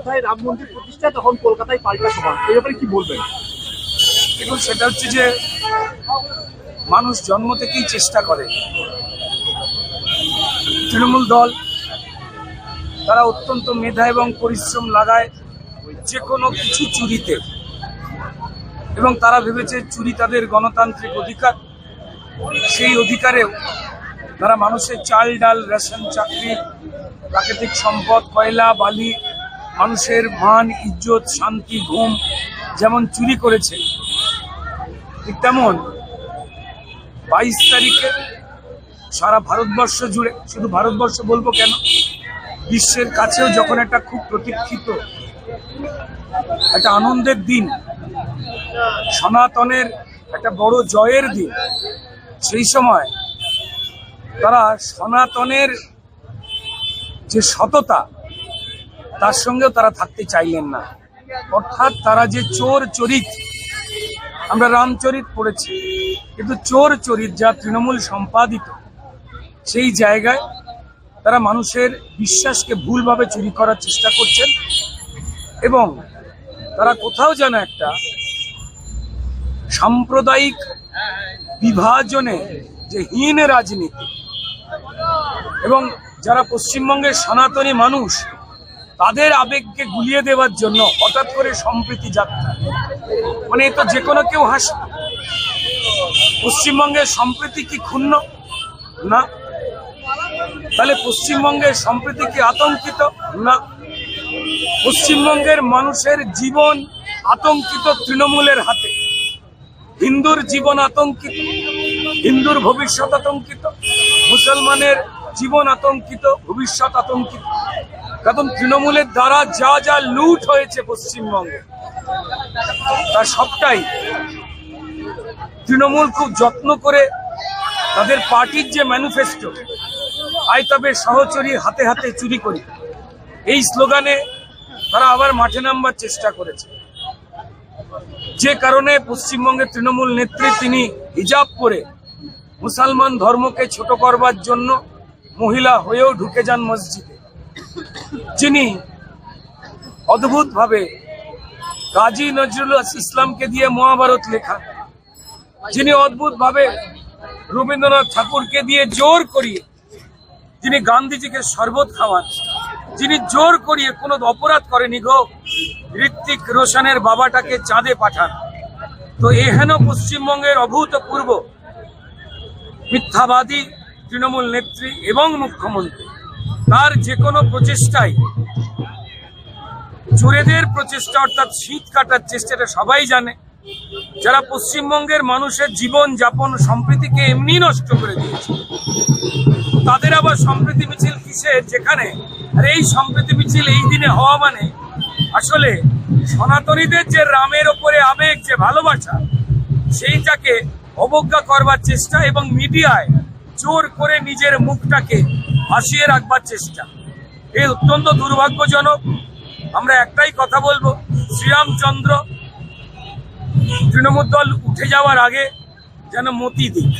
অযোধ্যায় রাম মন্দির প্রতিষ্ঠা তখন কলকাতায় পাল্টা সভা। এই ব্যাপারে কি বলবেন? দেখুন, সেটা হচ্ছে যে মানুষ জন্ম থেকেই চেষ্টা করে। তৃণমূল দল, তারা অত্যন্ত মেধা এবং পরিশ্রম লাগায় যে কোনো কিছু চুরিতে। এবং তারা ভেবেছে চুরি তাদের গণতান্ত্রিক অধিকার। সেই অধিকারেও তারা মানুষের চাল ডাল, রেশন, চাকরি, প্রাকৃতিক সম্পদ, কয়লা, বালি মানুষের মান, ইজ্জত, শান্তি, ঘুম যেমন চুরি করেছে, ঠিক তেমন বাইশ তারিখে সারা ভারতবর্ষ জুড়ে, শুধু ভারতবর্ষ বলব কেন? বিশ্বের কাছেও যখন একটা খুব প্রতীক্ষিত, একটা আনন্দের দিন, সনাতনের একটা বড় জয়ের দিন, সেই সময় তারা সনাতনের যে সততা তার সঙ্গেও তারা থাকতে চাইলেন না। অর্থাৎ তারা যে চোর চরিত, আমরা রামচরিত পড়েছি, কিন্তু চোর চরিত যা তৃণমূল সম্পাদিত, সেই জায়গায় তারা মানুষের বিশ্বাসকে ভুলভাবে চুরি করার চেষ্টা করছেন এবং তারা কোথাও যেন একটা সাম্প্রদায়িক বিভাজনে যে হীন রাজনীতি এবং যারা পশ্চিমবঙ্গের সনাতনী মানুষ তাদের আবেগকে গুলিয়ে দেওয়ার জন্য হঠাৎ করে সম্প্রীতি যাত্রা। মানে তো যে কোনো কেউ হাসে পশ্চিমবঙ্গের সম্প্রীতি কি ক্ষুণ্ণ? না। তাহলে পশ্চিমবঙ্গের সম্প্রীতি কি আতঙ্কিত? না। পশ্চিমবঙ্গের মানুষের জীবন আতঙ্কিত তৃণমূলের হাতে। হিন্দুর জীবন আতঙ্কিত। হিন্দুর ভবিষ্যৎ আতঙ্কিত। মুসলমানের জীবন আতঙ্কিত, ভবিষ্যৎ আতঙ্কিত। কারণ তৃণমূলের দ্বারা যা যা লুট হয়েছে পশ্চিমবঙ্গে তার সবটাই তৃণমূল খুব যত্ন করে তাদের পার্টির যে ম্যানিফেস্টো আইতাবের সহচরী হাতে হাতে চুরি করি। এই স্লোগানে তারা আবার মাঠে নামবার চেষ্টা করেছে। যে কারণে পশ্চিমবঙ্গের তৃণমূল নেত্রী তিনি হিজাব করে মুসলমান ধর্মকে ছোট করবার জন্য মহিলা হয়েও ঢুকে যান মসজিদে। যিনি অদ্ভুতভাবে কাজী নজরুল ইসলামকে দিয়ে মহাভারত লেখা, যিনি অদ্ভুতভাবে রবীন্দ্রনাথ ঠাকুরকে দিয়ে জোর করিয়ে, যিনি গান্ধীজিকে শরবত খাওয়ান, যিনি জোর করিয়ে কোনো অপরাধ করেনি গো, ঋত্বিক রোশনের বাবাটাকে চাঁদে পাঠান। তো এহেন পশ্চিমবঙ্গের অভূতপূর্ব মিথ্যাবাদী তৃণমূল নেত্রী এবং মুখ্যমন্ত্রী। তার যে কোনো প্রচেষ্টায় চোরেদের প্রচেষ্টা অর্থাৎ শীত কাটার চেষ্টাটা সবাই জানে। যারা পশ্চিমবঙ্গের মানুষের জীবন যাপন সম্প্রীতিকে এমনি নষ্ট করে দিয়েছে। তাদের আবার সম্প্রীতি মিছিল কিসের? যেখানে আর এই সম্প্রীতি মিছিল এই দিনে হওয়া মানে আসলে সনাতনীদের যে রামের ওপরে আবেগ, যে ভালোবাসা, সেইটাকে অবজ্ঞা করবার চেষ্টা এবং মিডিয়ায় জোর করে নিজের মুখটাকে ভাসিয়ে রাখবার চেষ্টা। এ অত্যন্ত দুর্ভাগ্যজনক। আমরা একটাই কথা বলব, শ্রীরামচন্দ্র তৃণমূল দল উঠে যাওয়ার আগে যেন মতি দিক।